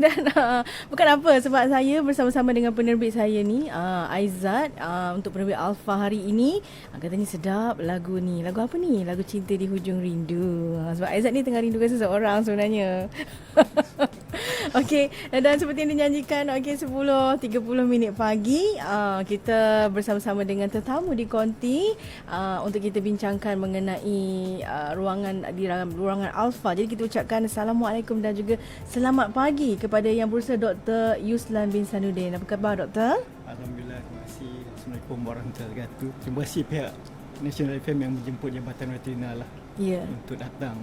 Dan uh, bukan apa sebab saya bersama-sama dengan penerbit saya ni uh, Aizat uh, untuk penerbit Alfa hari ini uh, katanya sedap lagu ni. Lagu apa ni? Lagu Cinta di Hujung Rindu. Uh, sebab Aizat ni tengah rindukan seseorang sebenarnya. Okey, dan seperti yang dinyanyikan okey 10.30 minit pagi uh, kita bersama-sama dengan tetamu di Konti uh, untuk kita bincangkan mengenai uh, ruangan di ruangan Alfa. Jadi kita ucapkan assalamualaikum dan juga selamat pagi kepada yang berusaha Dr. Yuslan bin Sanudin. Apa khabar Doktor? Alhamdulillah, terima kasih. Assalamualaikum warahmatullahi wabarakatuh. Terima kasih pihak National FM yang menjemput Jabatan Veterina lah Ya. untuk datang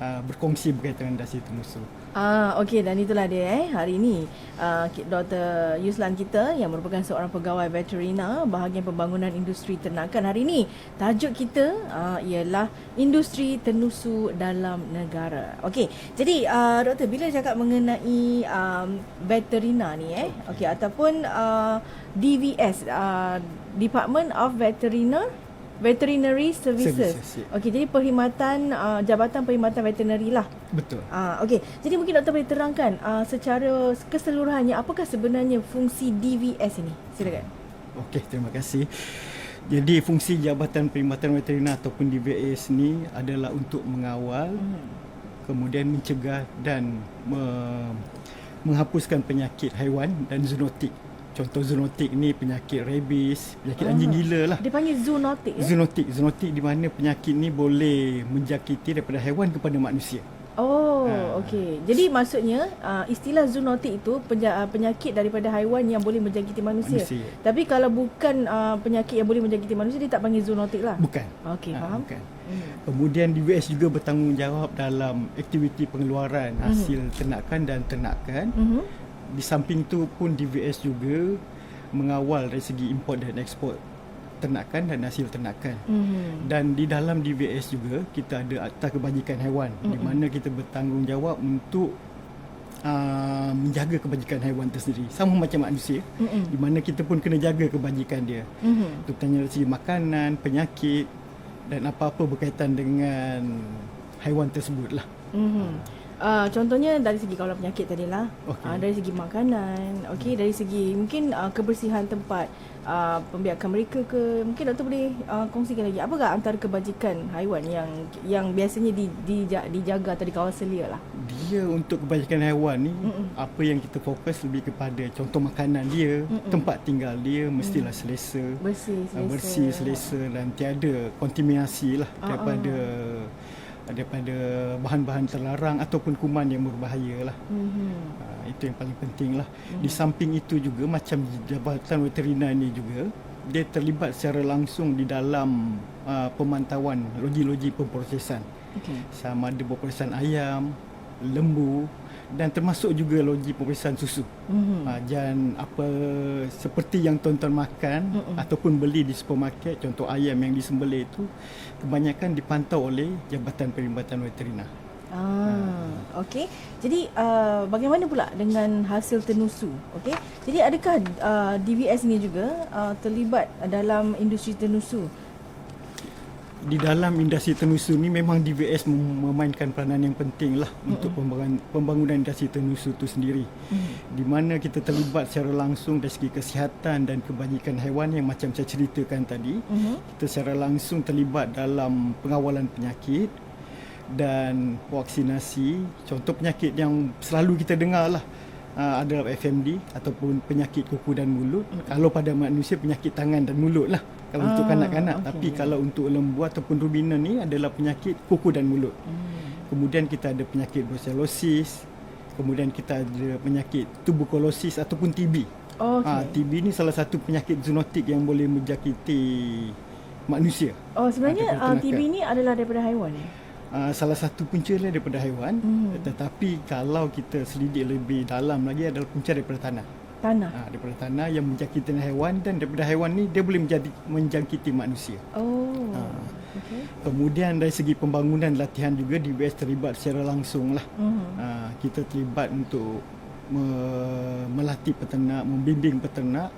uh, berkongsi berkaitan dengan dasi temusu. Ah, okey dan itulah dia eh hari ini uh, Dr. Yuslan kita yang merupakan seorang pegawai veterina bahagian pembangunan industri ternakan hari ini tajuk kita uh, ialah industri tenusu dalam negara. Okey. Jadi uh, doktor bila cakap mengenai um, veterina ni eh okey ataupun uh, DVS uh, Department of Veterinary Veterinary Services. Services, ya. Okey, jadi perkhidmatan uh, Jabatan Perkhidmatan Veterinary lah. Betul. Ah, okey. Jadi mungkin doktor boleh terangkan uh, secara keseluruhannya apakah sebenarnya fungsi DVS ini? Silakan. Okey, terima kasih. Jadi fungsi Jabatan Perkhidmatan Veterina ataupun DVS ni adalah untuk mengawal, Hmm. kemudian mencegah dan me- menghapuskan penyakit haiwan dan zoonotik. Contoh zoonotik ni penyakit rabies, penyakit Ah. anjing gila lah. Dia panggil zoonotic eh? Zoonotik, zoonotik di mana penyakit ni boleh menjangkiti daripada haiwan kepada manusia. Oh, Ah. okey. Jadi maksudnya uh, istilah zoonotik itu penja- uh, penyakit daripada haiwan yang boleh menjangkiti manusia. Manusia. Tapi kalau bukan uh, penyakit yang boleh menjangkiti manusia dia tak panggil zoonotik lah. Bukan. Okey, Ah, faham. Bukan. Hmm. Kemudian DVS juga bertanggungjawab dalam aktiviti pengeluaran Mhm. hasil ternakan dan ternakan. Mhm. Di samping itu pun DVS juga mengawal dari segi import dan ekspor ternakan dan hasil ternakan. Mhm. Dan di dalam DVS juga kita ada Akta Kebajikan Haiwan di Mm-mm. mana kita bertanggungjawab untuk uh, menjaga kebajikan haiwan tersendiri sama macam manusia Mhm. di mana kita pun kena jaga kebajikan dia. Mhm. Terutamanya dari segi makanan, penyakit dan apa-apa berkaitan dengan haiwan tersebut lah. Mhm. Uh, contohnya dari segi kawalan penyakit tadi lah. Okey. Uh, dari segi makanan, okey dari segi mungkin uh, kebersihan tempat uh, pembiakan mereka ke mungkin doktor boleh uh, kongsikan lagi apakah antara kebajikan haiwan yang yang biasanya di, di, dijaga atau dikawal selia lah. Dia untuk kebajikan haiwan ni Mm-mm. apa yang kita fokus lebih kepada contoh makanan dia, Mm-mm. tempat tinggal dia mestilah selesa. Bersih, uh, selesa. bersih, selesa dan tiada kontaminasi lah Ah, daripada daripada bahan-bahan terlarang ataupun kuman yang berbahaya lah. Mhm. Uh, itu yang paling penting lah. Di samping itu juga macam Jabatan Veterina ni juga dia terlibat secara langsung di dalam uh, pemantauan loji-loji pemprosesan. Okey. Sama ada pemprosesan ayam, lembu dan termasuk juga loji pemprosesan susu. Mhm. Ha, dan apa seperti yang tuan-tuan makan Mm-mm. ataupun beli di supermarket contoh ayam yang disembelih itu kebanyakan dipantau oleh Jabatan Perkhidmatan Veterina. Ah, okey. Jadi uh, bagaimana pula dengan hasil tenusu? Okey. Jadi adakah uh, DVS ini juga uh, terlibat dalam industri tenusu? Di dalam industri tenusu ni memang DVS mem- memainkan peranan yang penting lah untuk pembangunan, pembangunan industri tenusu itu sendiri. Mhm. Di mana kita terlibat secara langsung dari segi kesihatan dan kebajikan haiwan yang macam saya ceritakan tadi. Mhm. kita secara langsung terlibat dalam pengawalan penyakit dan vaksinasi. Contoh penyakit yang selalu kita dengar lah uh, adalah FMD ataupun penyakit kuku dan mulut. Mm. Kalau pada manusia penyakit tangan dan mulut lah. Kalau untuk Ah, kanak-kanak. okey. Tapi kalau untuk lembu ataupun rubina ni adalah penyakit kuku dan mulut. Hmm. Kemudian kita ada penyakit brucellosis. Kemudian kita ada penyakit tuberkulosis ataupun TB. Okey. Ha, TB ni salah satu penyakit zoonotik yang boleh menjangkiti manusia. Oh sebenarnya Ada uh. TB ni adalah daripada haiwan eh? Uh, salah satu punca daripada haiwan, Hmm. tetapi kalau kita selidik lebih dalam lagi adalah punca daripada tanah. Tanah. Ha, daripada tanah yang menjangkiti haiwan dan daripada haiwan ni dia boleh menjadi menjangkiti manusia. Oh. Ah. Okey. Kemudian dari segi pembangunan latihan juga DBS terlibat secara langsung lah. Mhm. Uh, kita terlibat untuk me- melatih peternak, membimbing peternak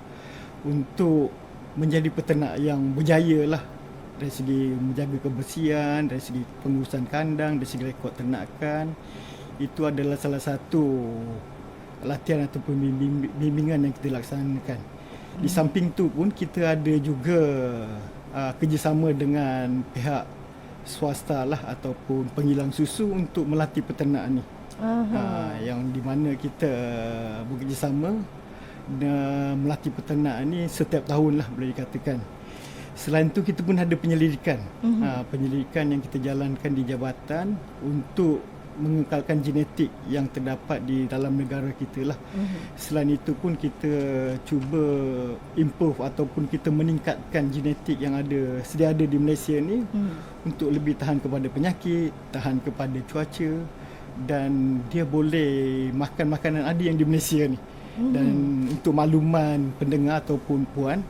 untuk menjadi peternak yang berjaya lah dari segi menjaga kebersihan, dari segi pengurusan kandang, dari segi rekod ternakan. Itu adalah salah satu latihan ataupun bimbing- bimbingan yang kita laksanakan. Di samping tu pun kita ada juga uh, kerjasama dengan pihak swasta lah ataupun pengilang susu untuk melatih peternak ni. Aha. Uh, yang di mana kita bekerjasama dan melatih peternak ni setiap tahun lah boleh dikatakan. Selain tu kita pun ada penyelidikan. Mm-hmm. Uh, penyelidikan yang kita jalankan di jabatan untuk mengekalkan genetik yang terdapat di dalam negara kita lah. Mhm. Selain itu pun kita cuba improve ataupun kita meningkatkan genetik yang ada sedia ada di Malaysia ni Hmm. untuk lebih tahan kepada penyakit, tahan kepada cuaca dan dia boleh makan makanan ada yang di Malaysia ni. Dan untuk makluman pendengar ataupun puan,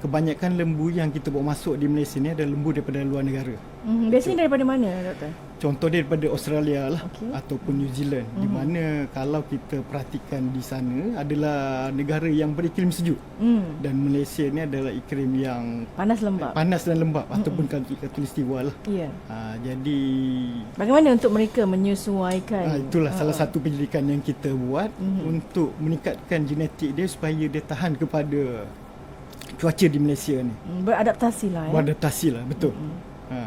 kebanyakan lembu yang kita bawa masuk di Malaysia ni adalah lembu daripada luar negara. Mhm. Biasanya daripada mana doktor? Contoh dia daripada Australia lah Okey. ataupun New Zealand di mana kalau kita perhatikan di sana adalah negara yang beriklim sejuk Hmm. dan Malaysia ni adalah iklim yang Panas lembab. panas dan lembap ataupun khatulistiwa lah. Ya. Ha, jadi Bagaimana untuk mereka menyesuaikan? ha, itulah Ah, salah ah. satu penyelidikan yang kita buat Mhm. untuk meningkatkan genetik dia supaya dia tahan kepada cuaca di Malaysia ni. Hmm, Beradaptasi lah. Eh? Beradaptasi lah betul. Ha.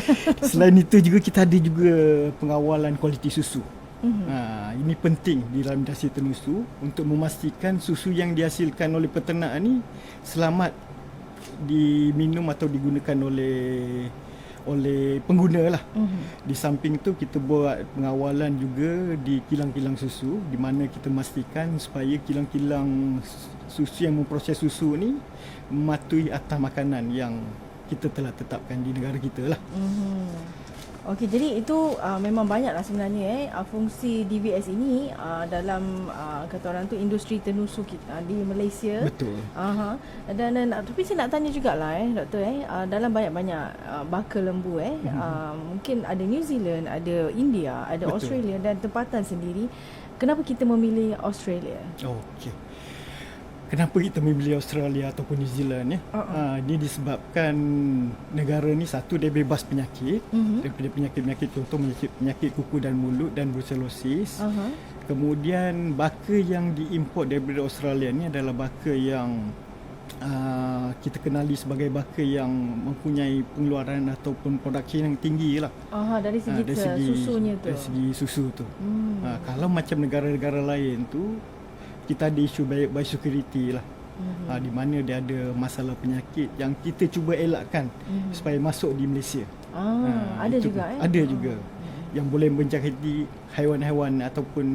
Selain itu juga kita ada juga pengawalan kualiti susu. Mhm. Ha, ini penting di dalam industri tenusu untuk memastikan susu yang dihasilkan oleh peternak ni selamat diminum atau digunakan oleh oleh pengguna lah. Mhm. Di samping tu kita buat pengawalan juga di kilang-kilang susu di mana kita memastikan supaya kilang-kilang susu yang memproses susu ni mematuhi atas makanan yang kita telah tetapkan di negara kita lah. Mhm. Okey, jadi itu uh, memang banyaklah sebenarnya eh uh, fungsi DVS ini uh, dalam uh, kata orang tu industri tenusu kita uh, di Malaysia. Betul. Aha. Dan, dan tapi saya nak tanya jugalah eh doktor eh uh, dalam banyak-banyak uh, baka lembu eh Mhm. uh, mungkin ada New Zealand, ada India, ada Betul. Australia dan tempatan sendiri. Kenapa kita memilih Australia? Okey. Kenapa kita memilih Australia ataupun New Zealand ya? Uh-uh. Uh-uh. dia disebabkan negara ni satu dia bebas penyakit Mhm. daripada penyakit-penyakit contoh penyakit, penyakit kuku dan mulut dan brucellosis. Aha. Kemudian baka yang diimport daripada Australia ni adalah baka yang uh, kita kenali sebagai baka yang mempunyai pengeluaran ataupun production yang tinggi lah. Aha, dari Ah, segi, susunya tu. Dari segi susu tu. Hmm. Ha, kalau macam negara-negara lain tu kita ada isu bio- biosecurity lah. Mhm. Ha, di mana dia ada masalah penyakit yang kita cuba elakkan Mhm. supaya masuk di Malaysia. Ah, Ha, ada itu juga eh. Ada Ah. juga. Yang boleh menjangkiti haiwan-haiwan ataupun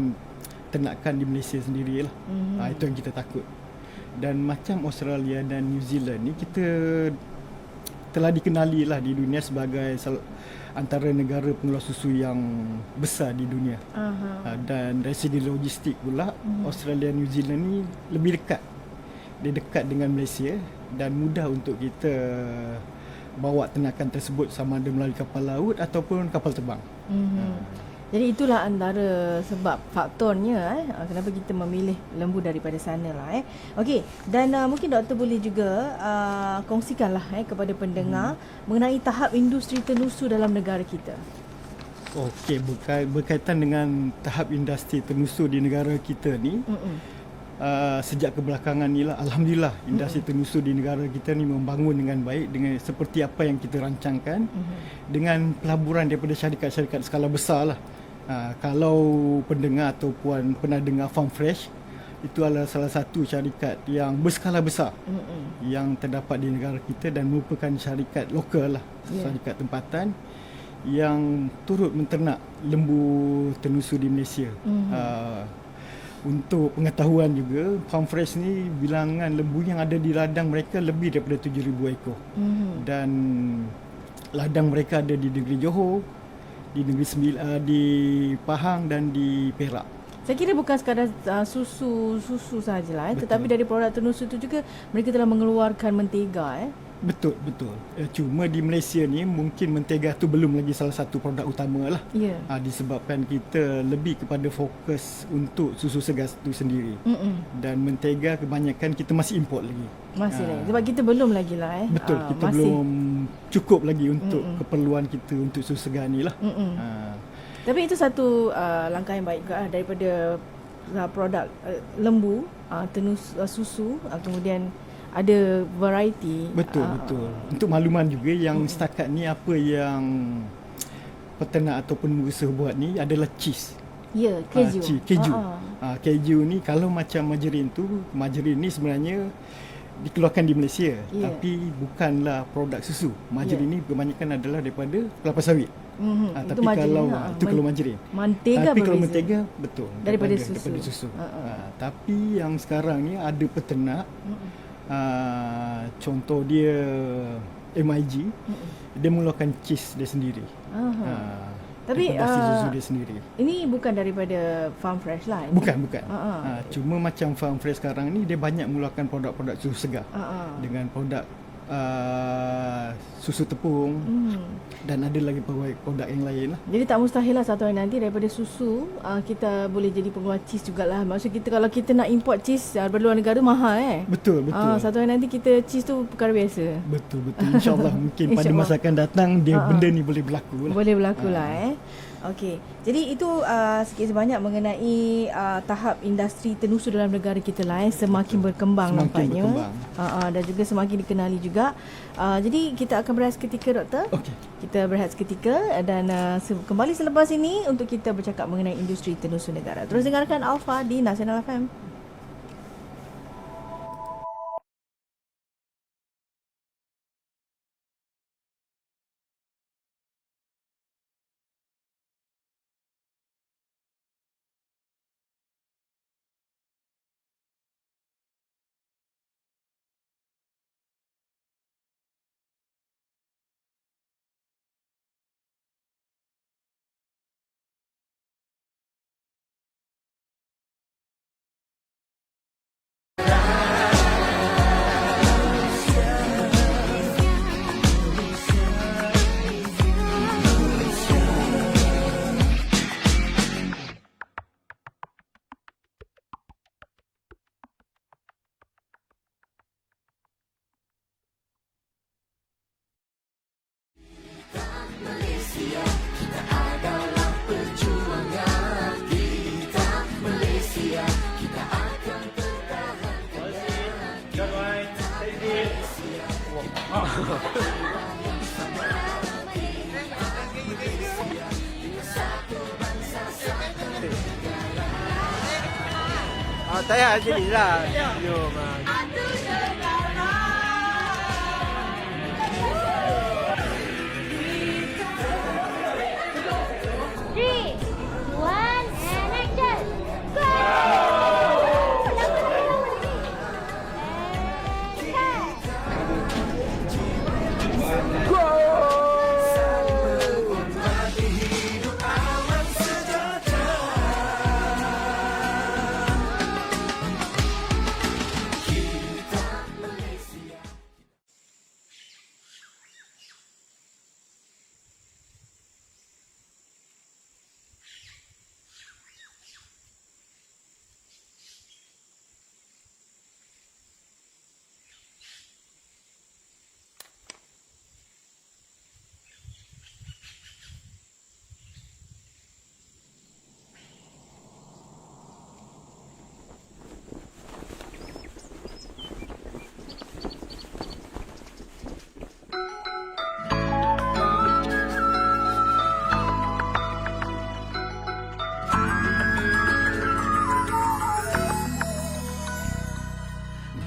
ternakan di Malaysia sendirilah. Mhm. Ha, itu yang kita takut. Dan macam Australia dan New Zealand ni kita telah dikenali lah di dunia sebagai sal- antara negara pengeluar susu yang besar di dunia. Aha. Ha, dan dari segi logistik pula Mhm. Australia New Zealand ni lebih dekat. Dia dekat dengan Malaysia dan mudah untuk kita bawa ternakan tersebut sama ada melalui kapal laut ataupun kapal terbang. Mhm. Jadi itulah antara sebab faktornya eh ah, kenapa kita memilih lembu daripada sana lah eh. Okey, dan uh, mungkin doktor boleh juga uh, kongsikanlah eh kepada pendengar mengenai tahap industri tenusu dalam negara kita. Okey, berkait, berkaitan dengan tahap industri tenusu di negara kita ni, Mm-mm. uh, sejak kebelakangan ni lah, Alhamdulillah industri tenusu di negara kita ni membangun dengan baik dengan seperti apa yang kita rancangkan Mhm. dengan pelaburan daripada syarikat-syarikat skala besar lah. Uh, kalau pendengar atau puan pernah dengar Farm Fresh, itu adalah salah satu syarikat yang berskala besar Mm-mm. yang terdapat di negara kita dan merupakan syarikat lokal lah, Ya. syarikat tempatan yang turut menternak lembu tenusu di Malaysia. Mhm. Uh, untuk pengetahuan juga, Farm Fresh ni bilangan lembu yang ada di ladang mereka lebih daripada 7,000 ekor. Mhm. Dan ladang mereka ada di negeri Johor, di negeri Sembil, uh, di Pahang dan di Perak. Saya kira bukan sekadar uh, susu susu sajalah eh Betul. tetapi dari produk tenusu itu juga mereka telah mengeluarkan mentega eh. Betul, betul. Uh, cuma di Malaysia ni mungkin mentega tu belum lagi salah satu produk utama lah. Ya. Ha, disebabkan kita lebih kepada fokus untuk susu segar tu sendiri. Mm-mm. Dan mentega kebanyakan kita masih import lagi. Masih Ah. lagi. Sebab kita belum lagi lah eh. Betul, Ah, kita masih. belum cukup lagi untuk Mm-mm. keperluan kita untuk susu segar ni lah. Mm-mm. Ha, Tapi itu satu uh, langkah yang baik juga lah daripada uh, produk uh, lembu, uh, tenus uh, susu, uh, kemudian ada variety. Betul Ah, betul. Untuk makluman juga yang setakat ni apa yang peternak ataupun pengusaha buat ni adalah cheese. Ya, keju. Ah, cheese, keju. Ah. Ah, keju ni kalau macam margarin tu, margarin ni sebenarnya dikeluarkan di Malaysia Ya. tapi bukanlah produk susu. Margarin Ya. ni kebanyakan adalah daripada kelapa sawit. Mhm, Ah, itu tapi margarine, kalau ha, itu kalau margarin. Mantega tapi kalau berbeza. mentega betul Daripada susu. daripada susu. Ha, ha. Ah, tapi yang sekarang ni ada peternak Mm-mm. uh, contoh dia MIG Mm-mm. dia mengeluarkan cheese dia sendiri. Aha. Uh, Tapi, susu dia sendiri. Ini bukan daripada farm fresh lah. ini? Bukan bukan. Ah. Uh, cuma macam farm fresh sekarang ni dia banyak mengeluarkan produk-produk susu segar ah. dengan produk uh, susu tepung Hmm. dan ada lagi produk produk yang lain lah. Jadi tak mustahil lah satu hari nanti daripada susu uh, kita boleh jadi pengeluar cheese jugalah. Maksud kita kalau kita nak import cheese uh, dari luar negara mahal eh. Betul betul. Ah, satu hari nanti kita cheese tu perkara biasa. Betul betul. InsyaAllah mungkin pada InsyaAllah. masa akan datang dia ah. benda ni boleh berlaku lah. Boleh berlaku lah eh. Okey. Jadi itu uh, sikit sebanyak mengenai uh, tahap industri tenusu dalam negara kita lah eh semakin berkembang Semakin nampaknya. berkembang. Uh, uh, dan juga semakin dikenali juga. Uh, jadi kita akan berehat seketika doktor. Okey. Kita berehat seketika dan uh, se- kembali selepas ini untuk kita bercakap mengenai industri tenusu negara. Terus dengarkan Alpha di Nasional FM.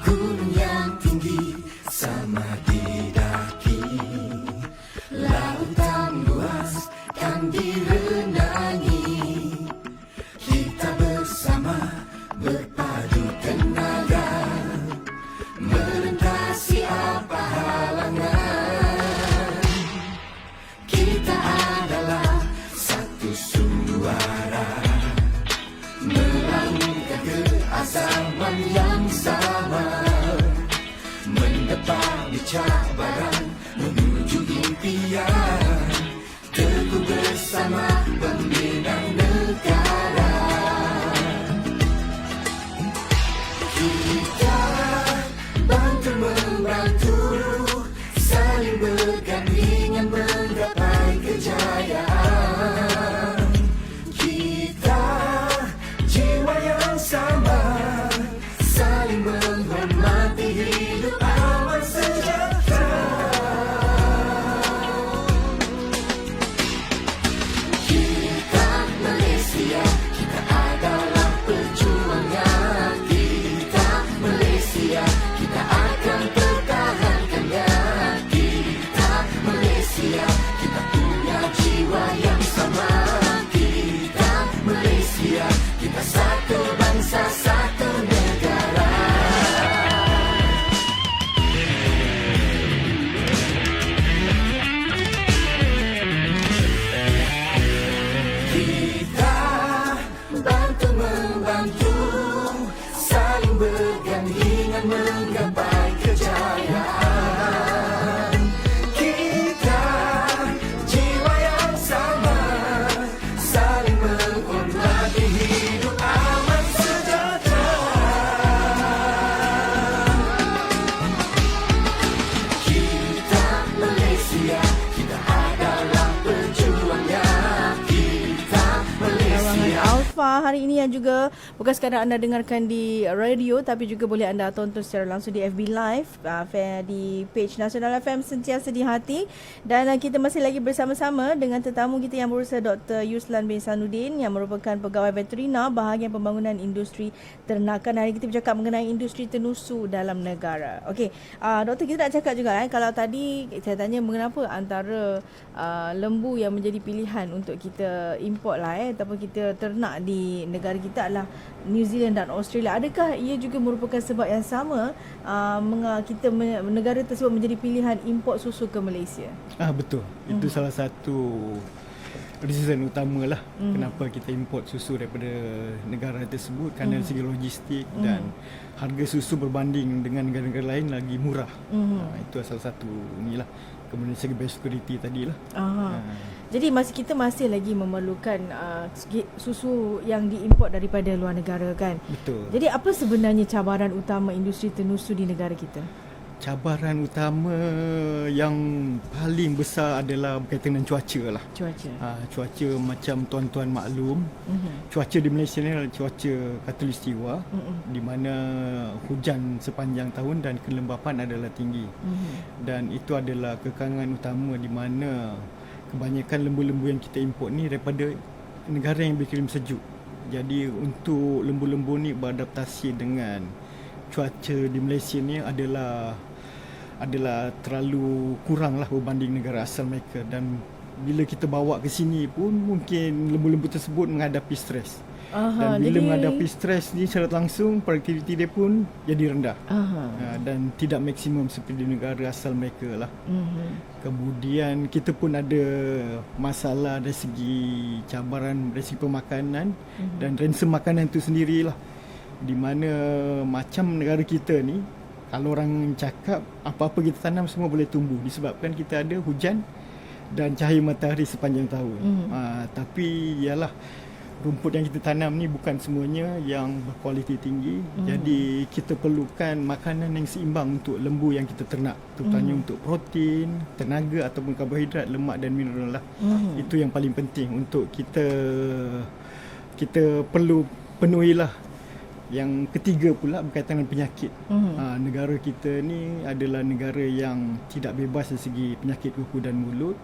Gunung yang tinggi sama didaki yang juga bukan sekadar anda dengarkan di radio tapi juga boleh anda tonton secara langsung di FB Live uh, di page Nasional FM Sentiasa di Hati dan uh, kita masih lagi bersama-sama dengan tetamu kita yang berusaha Dr. Yuslan bin Sanudin yang merupakan pegawai veterina bahagian pembangunan industri ternakan. Hari kita bercakap mengenai industri tenusu dalam negara. Okey, uh, doktor kita nak cakap juga eh kalau tadi saya tanya mengapa antara uh, lembu yang menjadi pilihan untuk kita import lah eh ataupun kita ternak di negara kita adalah New Zealand dan Australia. Adakah ia juga merupakan sebab yang sama uh, kita negara tersebut menjadi pilihan import susu ke Malaysia? Ah betul. Itu salah satu reason utama lah Mhm. kenapa kita import susu daripada negara tersebut kerana dari segi logistik dan harga susu berbanding dengan negara-negara lain lagi murah. Mhm. Ah, itu salah satu inilah kemudian segi biosecurity tadi lah. Aha. Ah. Jadi masih kita masih lagi memerlukan uh, susu yang diimport daripada luar negara kan. Betul. Jadi apa sebenarnya cabaran utama industri tenusu di negara kita? Cabaran utama yang paling besar adalah berkaitan dengan cuaca lah. Cuaca. Ha, cuaca macam tuan-tuan maklum, Mhm. cuaca di Malaysia ni adalah cuaca katulistiwa Mhm. di mana hujan sepanjang tahun dan kelembapan adalah tinggi. Mhm. Dan itu adalah kekangan utama di mana kebanyakan lembu-lembu yang kita import ni daripada negara yang beriklim sejuk. Jadi untuk lembu-lembu ni beradaptasi dengan cuaca di Malaysia ni adalah adalah terlalu kurang lah berbanding negara asal mereka dan bila kita bawa ke sini pun mungkin lembu-lembu tersebut menghadapi stres. Aha, Dan bila jadi menghadapi stres ni secara langsung produktiviti dia pun jadi rendah. Aha. Ha, dan tidak maksimum seperti negara asal mereka lah. Mhm. Kemudian kita pun ada masalah dari segi cabaran dari segi pemakanan Mhm. dan ransom makanan tu sendirilah. Di mana macam negara kita ni kalau orang cakap apa-apa kita tanam semua boleh tumbuh disebabkan kita ada hujan dan cahaya matahari sepanjang tahun. Mhm. Ha, tapi ialah rumput yang kita tanam ni bukan semuanya yang berkualiti tinggi. Mhm. Jadi kita perlukan makanan yang seimbang untuk lembu yang kita ternak, terutamanya Mhm. untuk protein, tenaga ataupun karbohidrat, lemak dan mineral lah. Mhm. Itu yang paling penting untuk kita kita perlu penuhilah. Yang ketiga pula berkaitan dengan penyakit. Mhm. Ha, negara kita ni adalah negara yang tidak bebas dari segi penyakit kuku dan mulut.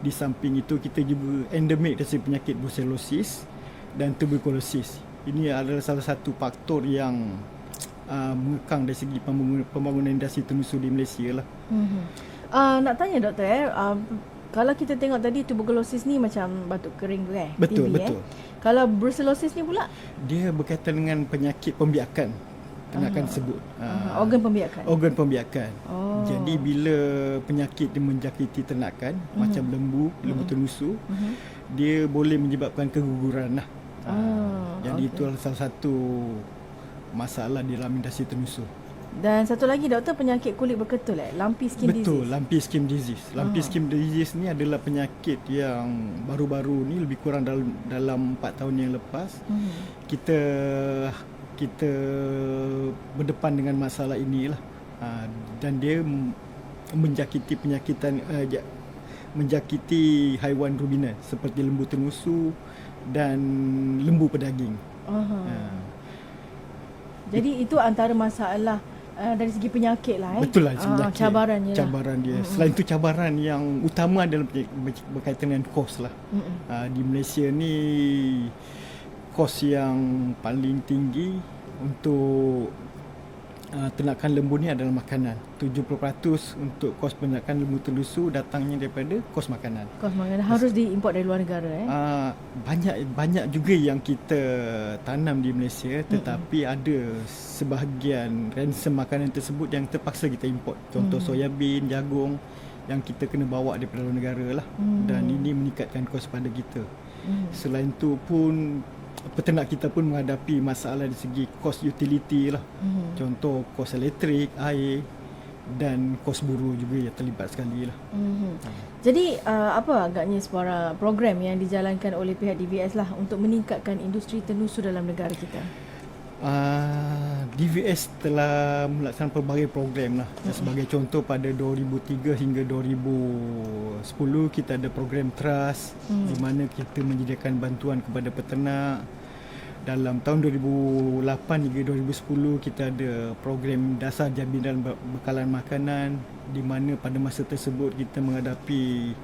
Di samping itu kita juga endemik dari segi penyakit brucellosis dan tuberculosis. Ini adalah salah satu faktor yang uh, mengekang dari segi pembangunan, pembangunan industri tenusu di Malaysia lah. Mhm. Uh, nak tanya doktor eh, uh, kalau kita tengok tadi tuberculosis ni macam batuk kering tu eh. Betul, TB, betul. Eh. Kalau brucellosis ni pula Dia berkaitan dengan penyakit pembiakan ternakan tersebut. uh, Ah, organ pembiakan. organ pembiakan. Oh. Jadi bila penyakit dia menjangkiti ternakan Mhm. macam lembu, lembu tenusu, Mhm. dia boleh menyebabkan keguguran lah. Ah, Ah, jadi okey. itu salah satu masalah di dalam industri tenusu. Dan satu lagi doktor penyakit kulit berketul eh, lumpy skin Betul, disease. lumpy skin disease. Lumpy Ah. skin disease ni adalah penyakit yang baru-baru ni lebih kurang dalam dalam 4 tahun yang lepas Mhm. kita kita berdepan dengan masalah inilah. Ha, dan dia menjakiti penyakitan uh, ja- menjakiti haiwan ruminant seperti lembu tenusu dan lembu pedaging. Aha. Ha. Jadi itu antara masalah uh, dari segi penyakit lah eh. Betul lah Ah, penyakit. cabarannya lah. Cabaran dia. Selain itu cabaran yang utama adalah berkaitan dengan kos lah. Mm-mm. Uh, di Malaysia ni kos yang paling tinggi untuk uh, ternakan lembu ni adalah makanan. 70% untuk kos peternakan lembu telusu datangnya daripada kos makanan. Kos makanan harus diimport dari luar negara eh. Uh, banyak banyak juga yang kita tanam di Malaysia tetapi ada sebahagian ransom makanan tersebut yang terpaksa kita import. Contoh Mm. soya bean, jagung yang kita kena bawa daripada luar negara lah. Mm. Dan ini meningkatkan kos pada kita. Mm. Selain tu pun peternak kita pun menghadapi masalah dari segi kos utility lah. Mhm. Contoh kos elektrik, air dan kos buruh juga yang terlibat sekali lah. Mhm. Jadi uh, apa agaknya sebuah program yang dijalankan oleh pihak DVS lah untuk meningkatkan industri tenusu dalam negara kita? Uh, DVS telah melaksanakan pelbagai program lah. Mm-hmm. Sebagai contoh pada 2003 hingga 2010 kita ada program trust Mm. di mana kita menyediakan bantuan kepada peternak dalam tahun 2008 hingga 2010 kita ada program dasar jaminan be- bekalan makanan di mana pada masa tersebut kita menghadapi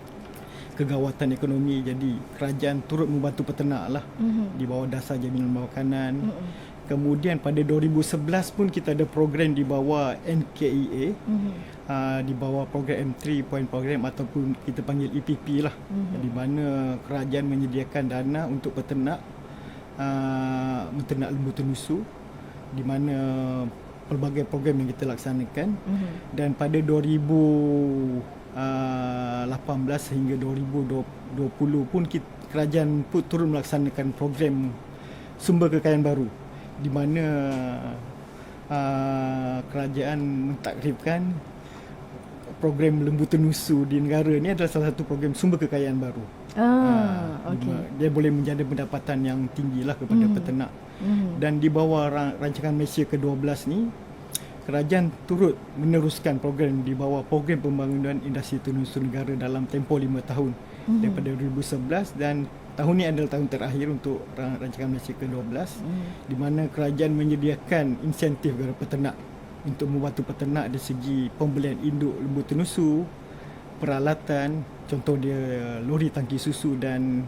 kegawatan ekonomi jadi kerajaan turut membantu peternak lah Mhm. di bawah dasar jaminan makanan. Mhm. Kemudian pada 2011 pun kita ada program di bawah NKEA Mhm. uh, di bawah program M3 point program ataupun kita panggil EPP lah Mhm. di mana kerajaan menyediakan dana untuk peternak uh, menternak lembu tenusu di mana pelbagai program yang kita laksanakan Mhm. dan pada 2018 hingga 2020 pun kita, kerajaan pun turut melaksanakan program sumber kekayaan baru di mana uh, kerajaan mentakrifkan program lembu tenusu di negara ni adalah salah satu program sumber kekayaan baru. Ah, Ah, okey. Dia boleh menjadi pendapatan yang tinggi lah kepada Mhm. peternak. Mhm. Dan di bawah ra- rancangan Malaysia ke-12 ni kerajaan turut meneruskan program di bawah program pembangunan industri tenusu negara dalam tempoh 5 tahun Mhm. daripada 2011 dan tahun ini adalah tahun terakhir untuk ra- rancangan Malaysia ke-12 Mhm. di mana kerajaan menyediakan insentif kepada peternak untuk membantu peternak dari segi pembelian induk lembu tenusu, peralatan, contoh dia lori tangki susu dan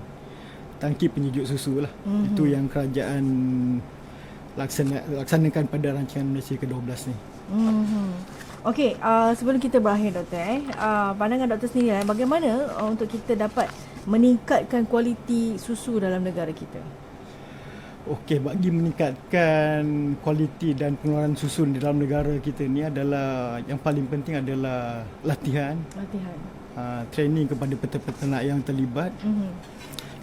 tangki penyejuk susu lah. Mm-hmm. Itu yang kerajaan laksana, laksanakan pada rancangan Malaysia ke-12 ni. Mhm. Okey, uh, sebelum kita berakhir doktor eh, uh, pandangan doktor sendiri eh, bagaimana uh, untuk kita dapat meningkatkan kualiti susu dalam negara kita? Okey, bagi meningkatkan kualiti dan pengeluaran susu di dalam negara kita ni adalah yang paling penting adalah latihan, Latihan. uh, training kepada peternak yang terlibat Mhm.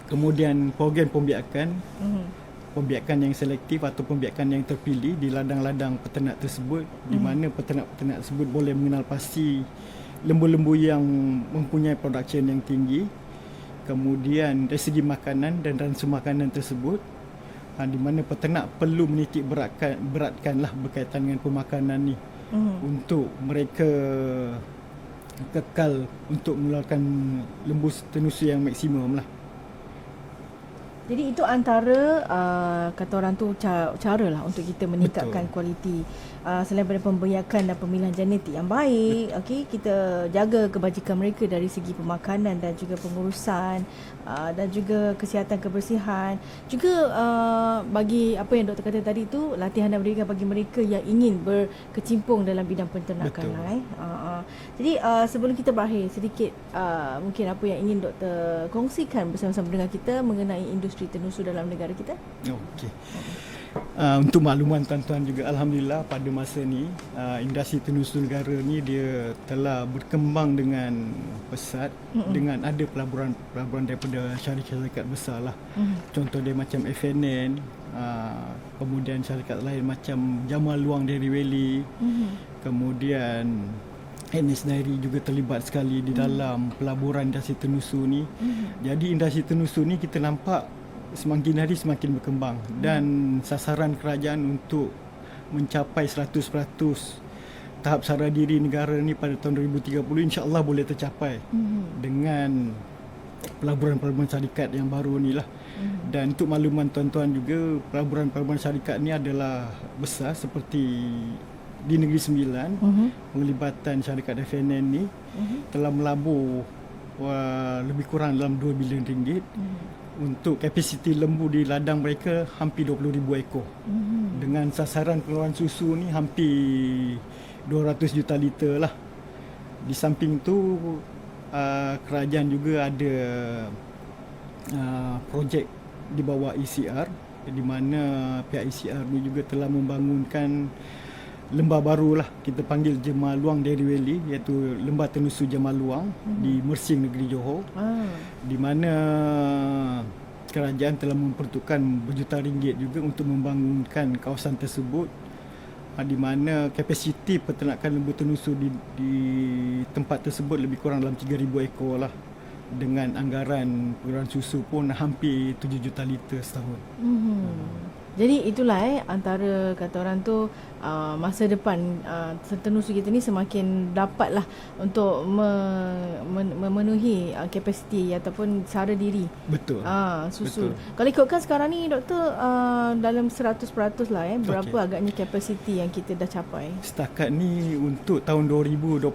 kemudian program pembiakan Mhm. pembiakan yang selektif atau pembiakan yang terpilih di ladang-ladang peternak tersebut hmm. di mana peternak-peternak tersebut boleh mengenal pasti lembu-lembu yang mempunyai production yang tinggi kemudian dari segi makanan dan ransu makanan tersebut ha, di mana peternak perlu menitik beratkan beratkanlah berkaitan dengan pemakanan ni Mhm. untuk mereka kekal untuk mengeluarkan lembu tenusu yang maksimum lah Jadi itu antara uh, kata orang tu cara, cara lah untuk kita meningkatkan Betul. kualiti uh, selain daripada pembiakan dan pemilihan genetik yang baik, okey kita jaga kebajikan mereka dari segi pemakanan dan juga pengurusan uh, dan juga kesihatan kebersihan. Juga uh, bagi apa yang doktor kata tadi tu latihan dan pendidikan bagi mereka yang ingin berkecimpung dalam bidang penternakan Betul. lah eh. Uh, uh. Jadi uh, sebelum kita berakhir sedikit uh, mungkin apa yang ingin doktor kongsikan bersama-sama dengan kita mengenai industri tenusu dalam negara kita? Okey. Uh, untuk makluman tuan-tuan juga Alhamdulillah pada masa ni uh, industri tenusu negara ni dia telah berkembang dengan pesat Mm-mm. dengan ada pelaburan-pelaburan daripada syarikat-syarikat besar lah. Mhm. Contoh dia macam FNN, uh, kemudian syarikat lain macam Jamal Luang Dairy Valley, Mhm. kemudian NS Dairy juga terlibat sekali di dalam pelaburan industri tenusu ni. Mhm. Jadi industri tenusu ni kita nampak semakin hari semakin berkembang dan sasaran kerajaan untuk mencapai 100% tahap sara diri negara ni pada tahun 2030 insya-Allah boleh tercapai Mhm. dengan pelaburan-pelaburan syarikat yang baru ni lah. Mhm. Dan untuk makluman tuan-tuan juga pelaburan-pelaburan syarikat ni adalah besar seperti di Negeri Sembilan Mhm. penglibatan syarikat FNN ni Mhm. telah melabur wah, lebih kurang dalam 2 bilion ringgit Mhm. Untuk kapasiti lembu di ladang mereka hampir 20,000 ekor Mhm. dengan sasaran pengeluaran susu ni hampir 200 juta liter lah di samping tu uh, kerajaan juga ada uh, projek di bawah ECR di mana pihak ECR ni juga telah membangunkan lembah baru lah kita panggil Jemaluang Dairy Valley iaitu lembah tenusu Jemaluang mm-hmm. di Mersing negeri Johor Ah. di mana kerajaan telah memperuntukkan berjuta ringgit juga untuk membangunkan kawasan tersebut ah, di mana kapasiti peternakan lembu tenusu di, di tempat tersebut lebih kurang dalam 3000 ekor lah dengan anggaran pengeluaran susu pun hampir 7 juta liter setahun. Mhm. Jadi itulah eh antara kata orang tu uh, masa depan uh, tenusu kita ni semakin dapatlah untuk me, men, memenuhi uh, kapasiti ataupun cara diri. Betul. Ah susu. Betul. Kalau ikutkan sekarang ni doktor uh, dalam 100% lah eh berapa Okey. agaknya kapasiti yang kita dah capai? Setakat ni untuk tahun 2023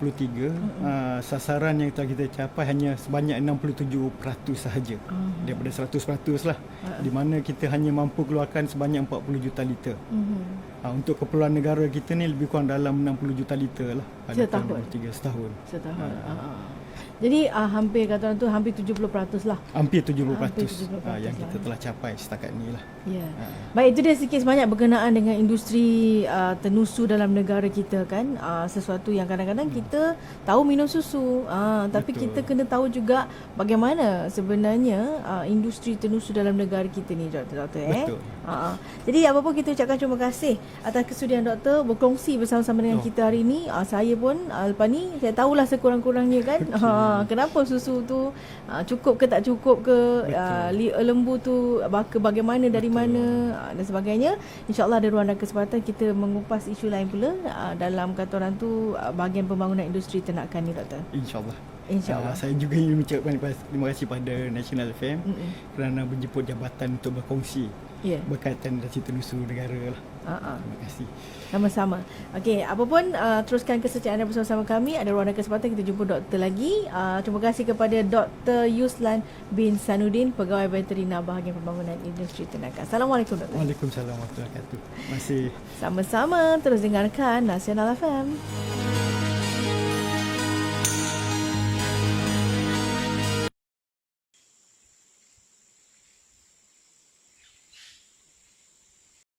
uh, sasaran yang telah kita capai hanya sebanyak 67% sahaja Ah. daripada 100% lah di mana kita hanya mampu keluarkan sebanyak 40 juta liter. Mhm. Uh, untuk keperluan negara kita ni lebih kurang dalam 60 juta liter lah pada Setahun? tahun 2023 setahun. Setahun. Ah. Jadi uh, hampir kata orang tu hampir 70% lah. Hampir 70%, Hampir 70% uh, yang lah. kita telah capai setakat ni lah. Ya. Ah. Baik itu dia sikit sebanyak berkenaan dengan industri uh, tenusu dalam negara kita kan. Uh, sesuatu yang kadang-kadang kita tahu minum susu, uh, tapi Betul. kita kena tahu juga bagaimana sebenarnya uh, industri tenusu dalam negara kita ni doktor-doktor eh. Betul. Uh, jadi apa pun kita ucapkan terima kasih atas kesudian doktor berkongsi bersama-sama dengan Oh. kita hari ini. Uh, saya pun uh, lepas ni saya tahulah sekurang-kurangnya kan. Uh, kenapa susu tu uh, cukup ke tak cukup ke uh, lembu tu baka bagaimana dari mana uh, dan sebagainya. InsyaAllah ada ruang dan kesempatan kita mengupas isu lain pula uh, dalam kata orang tu uh, bahagian pembangunan industri ternakan ni doktor. InsyaAllah. InsyaAllah. Uh, saya juga ingin mengucapkan terima kasih pada National FM Mm-mm. kerana menjemput jabatan untuk berkongsi Ya. berkaitan dengan tenusu negara lah. Uh-uh. Terima kasih. Sama-sama. Okey, apa pun uh, teruskan kesetiaan anda bersama-sama kami. Ada ruang dan kesempatan kita jumpa doktor lagi. Uh, terima kasih kepada Dr. Yuslan bin Sanudin, Pegawai Veterina Bahagian Pembangunan Industri Tenaga. Assalamualaikum doktor. Waalaikumsalam warahmatullahi wabarakatuh. Terima kasih. Sama-sama terus dengarkan Nasional FM.